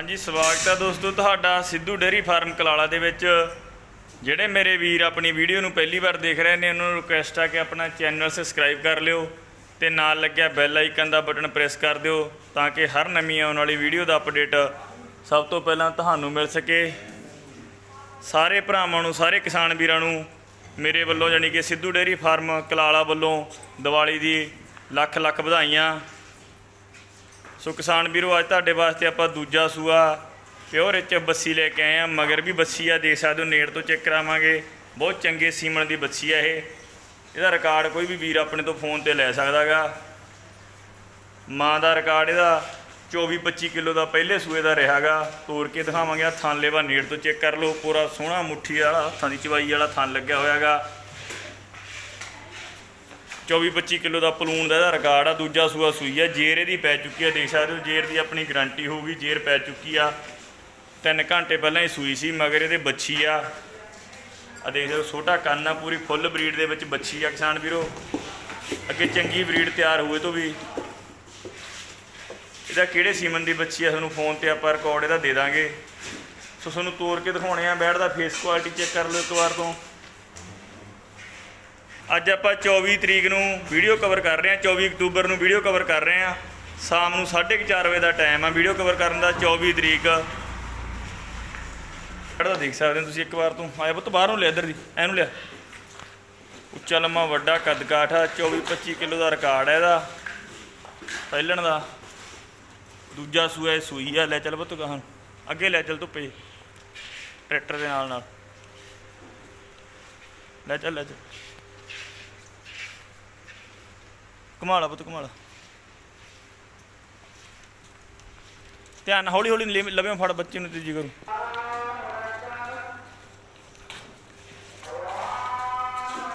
ਹਾਂਜੀ, ਸਵਾਗਤ ਹੈ ਦੋਸਤੋ ਤੁਹਾਡਾ ਸਿੱਧੂ ਡੇਅਰੀ ਫਾਰਮ ਕਲਾਲਾ ਦੇ ਵਿੱਚ। ਜਿਹੜੇ ਮੇਰੇ ਵੀਰ ਆਪਣੀ ਵੀਡੀਓ ਨੂੰ ਪਹਿਲੀ ਵਾਰ ਦੇਖ ਰਹੇ ਨੇ, ਉਹਨਾਂ ਨੂੰ ਰਿਕੁਐਸਟ ਆ ਕਿ ਆਪਣਾ ਚੈਨਲ ਸਬਸਕ੍ਰਾਈਬ ਕਰ ਲਿਓ ਤੇ ਨਾਲ ਲੱਗਿਆ ਬੈਲ ਆਈਕਨ ਦਾ ਬਟਨ ਪ੍ਰੈਸ ਕਰ ਦਿਓ ਤਾਂ ਕਿ ਹਰ ਨਵੀਂ ਆਉਣ ਵਾਲੀ ਵੀਡੀਓ ਦਾ ਅਪਡੇਟ ਸਭ ਤੋਂ ਪਹਿਲਾਂ ਤੁਹਾਨੂੰ ਮਿਲ ਸਕੇ। ਸਾਰੇ ਭਰਾਵਾਂ ਨੂੰ, ਸਾਰੇ ਕਿਸਾਨ ਵੀਰਾਂ ਨੂੰ ਮੇਰੇ ਵੱਲੋਂ ਯਾਨੀ ਕਿ ਸਿੱਧੂ ਡੇਅਰੀ ਫਾਰਮ ਕਲਾਲਾ ਵੱਲੋਂ ਦੀਵਾਲੀ ਦੀ ਲੱਖ ਲੱਖ ਵਧਾਈਆਂ। ਸੋ ਕਿਸਾਨ ਵੀਰੋ, ਅੱਜ ਤੁਹਾਡੇ ਵਾਸਤੇ ਆਪਾਂ ਦੂਜਾ ਸੂਆ ਪਿਓਰ ਵਿੱਚ ਬੱਸੀ ਲੈ ਕੇ ਆਏ ਆ ਮਗਰ ਵੀ ਬੱਸੀ ਆ ਦੇ ਸਕਦੇ ਹੋ, ਨੇੜ ਤੋਂ ਚੈੱਕ ਕਰਾਵਾਂਗੇ। ਬਹੁਤ ਚੰਗੇ ਸੀਮਣ ਦੀ ਬੱਸੀ ਆ ਇਹ। ਇਹਦਾ ਰਿਕਾਰਡ ਕੋਈ ਵੀ ਵੀਰ ਆਪਣੇ ਤੋਂ ਫੋਨ ਤੇ ਲੈ ਸਕਦਾਗਾ। ਮਾਂ ਦਾ ਰਿਕਾਰਡ ਇਹਦਾ 24-25 ਕਿਲੋ ਦਾ ਪਹਿਲੇ ਸੂਏ ਦਾ ਰਿਹਾਗਾ। ਤੋੜ ਕੇ ਦਿਖਾਵਾਂਗੇ ਆ ਥਣ ਲੇਵਾ ਨੇੜ ਤੋਂ ਚੈੱਕ ਕਰ ਲਓ, ਪੂਰਾ ਸੋਹਣਾ ਮੁੱਠੀ ਵਾਲਾ, ਹੱਥਾਂ ਦੀ ਚਵਾਈ ਵਾਲਾ ਥਣ ਲੱਗਿਆ ਹੋਇਆਗਾ। 24-25 ਕਿਲੋ ਦਾ ਪਲੂਣ ਦਾ ਇਹਦਾ ਰਿਕਾਰਡ ਆ, ਦੂਜਾ ਸੂਆ ਸੂਈ ਆ, ਜੇਰ ਇਹਦੀ ਪੈ ਚੁੱਕੀ ਆ, ਦੇਖ ਸਕਦੇ ਹੋ, ਜੇਰ ਦੀ ਆਪਣੀ ਗਾਰੰਟੀ ਹੋਊਗੀ, ਜੇਰ ਪੈ ਚੁੱਕੀ ਆ। 3 ਘੰਟੇ ਪਹਿਲਾਂ ਹੀ ਸੂਈ ਸੀ, ਮਗਰ ਇਹਦੇ ਬੱਚੀ ਆ। ਆ ਦੇਖ ਸਕਦੇ ਹੋ, ਛੋਟਾ ਕੰਨ ਆ, ਪੂਰੀ ਫੁੱਲ ਬਰੀਡ ਦੇ ਵਿੱਚ ਬੱਚੀ ਆ, ਕਿਸਾਨ ਵੀਰੋ। ਅੱਗੇ ਚੰਗੀ ਬਰੀਡ ਤਿਆਰ ਹੋਏ ਤੋਂ ਵੀ। ਇਹਦਾ ਕਿਹੜੇ ਸੀਮਨ ਦੀ ਬੱਚੀ ਆ, ਤੁਹਾਨੂੰ ਫੋਨ ਤੇ ਆਪਾਂ ਰਿਕਾਰਡ ਇਹਦਾ ਦੇ ਦਾਂਗੇ। ਸੋ, ਤੁਹਾਨੂੰ ਤੋੜ ਕੇ ਦਿਖਾਉਣੇ ਆ ਬੈਡ ਦਾ ਫੇਸ ਕੁਆਲਿਟੀ ਚੈੱਕ ਕਰ ਲਓ ਇੱਕ ਵਾਰ ਤੋਂ। ਅੱਜ ਆਪਾਂ 24 ਤਰੀਕ ਨੂੰ ਵੀਡੀਓ ਕਵਰ ਕਰ ਰਹੇ ਹਾਂ 24 ਅਕਤੂਬਰ ਨੂੰ ਵੀਡੀਓ ਕਵਰ ਕਰ ਰਹੇ ਹਾਂ। ਸ਼ਾਮ ਨੂੰ 4:30 ਵਜੇ ਦਾ ਟਾਈਮ ਆ, ਵੀਡੀਓ ਕਵਰ ਕਰਨ ਦਾ 24 ਤਰੀਕ। ਕਿਹੜਾ ਦੇਖ ਸਕਦੇ ਹੋ ਤੁਸੀਂ ਇੱਕ ਵਾਰ ਤੋਂ। ਆਇਆ ਪੁੱਤ ਬਾਹਰੋਂ ਲਿਆ, ਇੱਧਰ ਦੀ ਐਨੂੰ ਲਿਆ। ਉੱਚਾ ਲੰਮਾ ਵੱਡਾ ਕੱਦ ਕਾਠ ਆ 24 25 ਕਿਲੋ ਦਾ ਰਿਕਾਰਡ ਹੈ ਇਹਦਾ। ਪਹਿਲਣ ਦਾ। ਦੂਜਾ ਸੂਆ ਇਹ ਸੂਈ ਆ, ਲੈ ਚੱਲ ਪੁੱਤ ਗਾਹਾਂ ਅੱਗੇ ਲੈ ਚੱਲ ਧੁੱਪੇ। ਟਰੈਕਟਰ ਦੇ ਨਾਲ ਨਾਲ। ਲੈ ਚੱਲ ਲੈ ਚੱਲ। ਕਮਾਲਾ ਪੁੱਤ, ਕਮਾਲਾ ਧਿਆਨ ਨਾਲ ਹੌਲੀ ਹੌਲੀ ਲਵੇ ਫੜ ਬੱਚੇ ਨੂੰ ਤੇਜੀ ਕਰੂ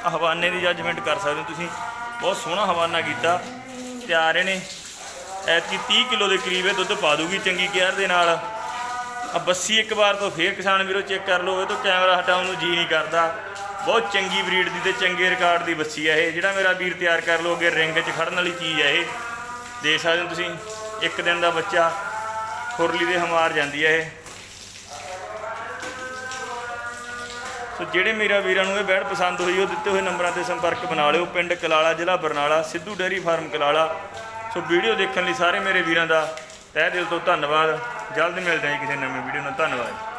ਹਵਾਨੇ ਦੀ ਜੱਜਮੈਂਟ ਕਰ ਸਕਦੇ ਹੋ ਤੁਸੀਂ। ਬਹੁਤ ਸੋਹਣਾ ਹਵਾਨਾ ਕੀਤਾ। ਤਿਆਰ ਇਹਨੇ। ਐਤਕੀ 30 ਕਿਲੋ ਦੇ ਕਰੀਬ ਇਹ ਦੁੱਧ ਪਾ ਦੂਗੀ ਚੰਗੀ ਕੇਅਰ ਦੇ ਨਾਲ। ਆ ਬੱਸੀ ਇੱਕ ਵਾਰ ਤੋਂ ਫੇਰ ਕਿਸਾਨ ਵੀਰੋ ਚੈੱਕ ਕਰ ਲਓ, ਇਹ ਤੋਂ ਕੈਮਰਾ ਹਟਾਉਣ ਨੂੰ ਜੀ ਨਹੀਂ ਕਰਦਾ। ਬਹੁਤ ਚੰਗੀ ਬਰੀਡ ਦੀ ਤੇ ਚੰਗੇ ਰਿਕਾਰਡ ਦੀ ਬੱਸੀ ਹੈ ਇਹ। ਜਿਹੜਾ ਮੇਰਾ ਵੀਰ ਤਿਆਰ ਕਰ ਲਓ, ਅੱਗੇ ਰਿੰਗ 'ਚ ਖੜਨ ਵਾਲੀ ਚੀਜ਼ ਹੈ ਇਹ। ਦੇਖ ਸਕਦੇ ਹੋ ਤੁਸੀਂ, ਇੱਕ ਦਿਨ ਦਾ ਬੱਚਾ ਖੁਰਲੀ ਦੇ ਹਮਾਰ ਜਾਂਦੀ ਹੈ ਇਹ। ਸੋ ਜਿਹੜੇ ਮੇਰਾ ਵੀਰਾਂ ਨੂੰ ਇਹ ਬੈਡ ਪਸੰਦ ਹੋਈ, ਉਹ ਦਿੱਤੇ ਹੋਏ ਨੰਬਰਾਂ ਤੇ ਸੰਪਰਕ ਬਣਾ ਲਿਓ। ਪਿੰਡ ਕਲਾਲਾ, ਜ਼ਿਲ੍ਹਾ Barnala, Sidhu dairy farm Kalala. So video ਦੇਖਣ ਲਈ ਸਾਰੇ ਮੇਰੇ ਵੀਰਾਂ ਦਾ ਤਹਿ ਦਿਲ ਤੋਂ ਧੰਨਵਾਦ। ਜਲਦ ਮਿਲਦੇ ਹਾਂ ਜੀ ਕਿਸੇ ਨਵੇਂ ਵੀਡੀਓ ਨਾਲ। ਧੰਨਵਾਦ।